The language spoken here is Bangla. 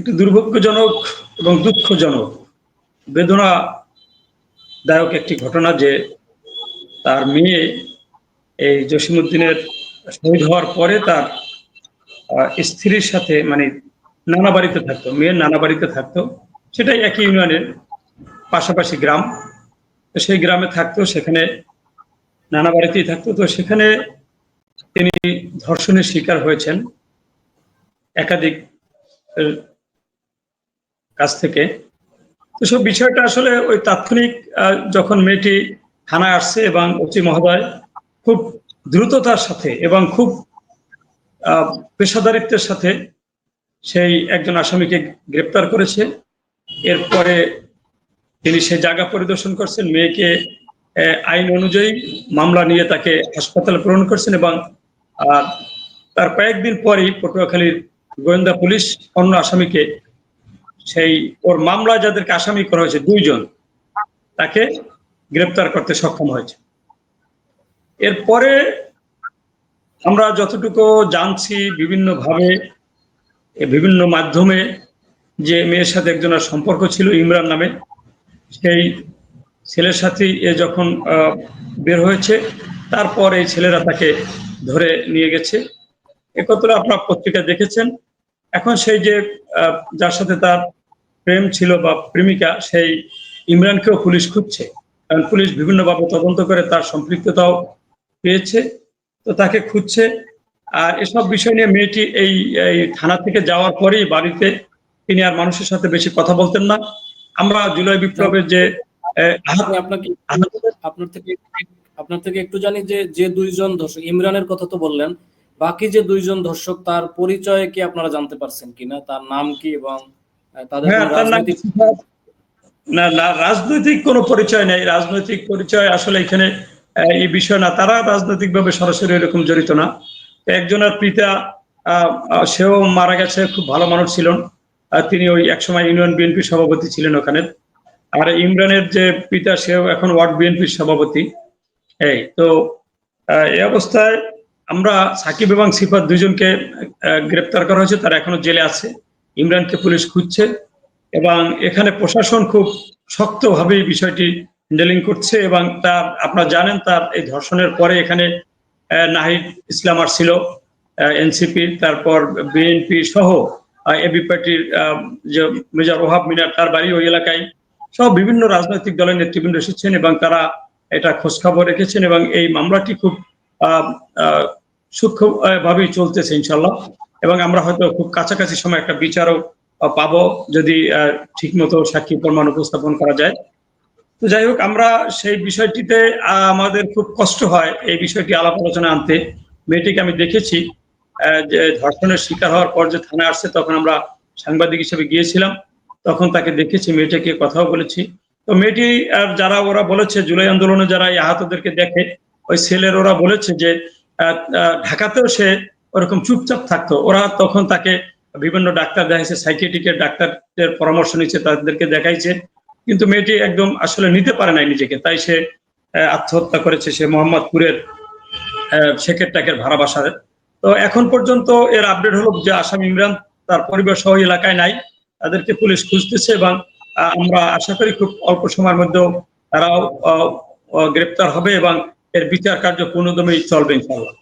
একটু দুর্ভাগ্যজনক এবং দুঃখজনক বেদনা দায়ক একটি ঘটনা যে তার মেয়ে এই জসিমুদ্দিনের শহীদ হওয়ার পরে তার স্ত্রীর সাথে মানে নানা বাড়িতে থাকতো, মেয়ের নানা বাড়িতে থাকতো। সেটাই একই ইউনিয়নের পাশাপাশি গ্রাম। তো সেই গ্রামে থাকতো, সেখানে নানা বাড়িতেই থাকতো। তো সেখানে তিনি ধর্ষণের শিকার হয়েছেন। একাধিক কাছ থেকে। তো সব বিষয়টা আসলে ওই তাৎক্ষণিক যখন মেয়েটি থানায় আসছে এবং ওসি মহোদয় খুব দ্রুততার সাথে এবং খুব পেশাদারিত্বের সাথে সেই একজন আসামিকে গ্রেপ্তার করেছে। এরপরে তিনি সে জায়গা পরিদর্শন করছেন, মেয়েকে আইন অনুযায়ী মামলা নিয়ে তাকে হাসপাতালে প্রেরণ করছেন এবং তার কয়েকদিন পরই পটুয়াখালীর গোয়েন্দা পুলিশ অন্য আসামিকে সেই ওর মামলা যাদেরকে আসামি করা হয়েছে দুইজন, তাকে গ্রেপ্তার করতে সক্ষম হয়েছে। এরপরে আমরা যতটুকু জানছি বিভিন্নভাবে বিভিন্ন মাধ্যমে যে মেয়ের সাথে একজনের সম্পর্ক ছিল ইমরান নামে, সেই ছেলের সাথে এ যখন বের হয়েছে, তারপর এই ছেলেরা তাকে ধরে নিয়ে গেছে। একত্রে আপনার পত্রিকা দেখেছেন এখন সেই যে যার সাথে তার প্রেম ছিল বা প্রেমিকা, সেই ইমরানকেও পুলিশ খুঁজছে। কারণ পুলিশ বিভিন্নভাবে তদন্ত করে তার সম্পৃক্ততাও পেয়েছে, তো তাকে খুঁজছে। আর এসব বিষয় নিয়ে মেয়েটি এই থানা থেকে যাওয়ার পরেই বাড়িতে তিনি আর মানুষের সাথে বেশি কথা বলতেন না। আমরা জুলাই বিপ্লবের যে আপনাকে আপনার থেকে আপনার থেকে একটু জানি যে যে দুইজন ধর্ষক ইমরানের কথা তো বললেন বাকি যে দুইজন ধর্ষক তার পরিচয় কি আপনারা জানতে পারছেন কিনা? তার নাম কি এবং তাদের না না রাজনৈতিক কোনো পরিচয় নেই। রাজনৈতিক পরিচয় আসলে এখানে এই বিষয় না। তারা রাজনৈতিক ভাবে সরাসরি এরকম জড়িত না। একজনের পিতা সেও মারা গেছে খুব ভালো মানুষ ছিলেন। তিনি ওই একসময় ইউনিয়ন বিএনপি সভাপতি ছিলেন ওখানে। আর ইমরানের যে পিতা সেও এখন ওয়ার্ড বিএনপির সভাপতি। এই তো এই অবস্থায় আমরা সাকিব এবং সিফাত দুজনকে গ্রেপ্তার করা হয়েছে, তারা এখনও জেলে আছে। ইমরানকে পুলিশ খুঁজছে এবং এখানে প্রশাসন খুব শক্তভাবে এই বিষয়টি হ্যান্ডেলিং করছে এবং তার, আপনারা জানেন তার এই ধর্ষণের পরে এখানে নাহিদ ইসলাম আর ছিল এনসিপি তারপর বিএনপি সহ এবি পার্টির যে মেজর ওহাব মিনার, তার বাড়ি ওই এলাকায়। সব বিভিন্ন রাজনৈতিক দলের নেতৃবৃন্দ এসেছেন এবং তারা এটা খোঁজখবর রেখেছেন এবং এই মামলাটি খুব সূক্ষ্মভাবেই চলতেছে ইনশাল্লাহ এবং আমরা হয়তো খুব কাছাকাছি সময় একটা বিচারও পাবো যদি আহ, ঠিকমতো সাক্ষী প্রমাণ উপস্থাপন করা যায়। তো যাই হোক আমরা সেই বিষয়টিতে আমাদের খুব কষ্ট হয় এই বিষয়টি আলাপ আলোচনা আনতে। মেয়েটিকে আমি দেখেছি যে ধর্ষণের শিকার হওয়ার পর যে থানায় আসছে তখন আমরা সাংবাদিক হিসেবে গিয়েছিলাম। তখন তাকে দেখেছি মেয়েটাকে কথাও বলেছি। তো মেয়েটি আর যারা ওরা বলেছে জুলাই আন্দোলনে যারা এই আহতদেরকে দেখে ওই ছেলের ওরা বলেছে যে ঢাকাতেও সে ওরকম চুপচাপ থাকতো। ওরা তখন তাকে বিভিন্ন ডাক্তার দেখাইছে সাইকেটিকের ডাক্তারদের পরামর্শ নিচ্ছে, তাদেরকে দেখাইছে। কিন্তু মেয়েটি একদম আসলে নিতে পারে নাই নিজেকে। তাই সে আত্মহত্যা করেছে সে মোহাম্মদপুরের শেখের টাকের ভাড়া বাসার তো এখন পর্যন্ত এর আপডেট হলো যে আসাম ইমরান তার পরিবার সহ এলাকায় নাই। তাদেরকে পুলিশ খুঁজতেছে এবং আমরা আশা করি খুব অল্প সময়ের মধ্যেও তারাও গ্রেপ্তার হবে এবং এর বিচার কার্য পূর্ণদমেই চলবে ইনশাল্লাহ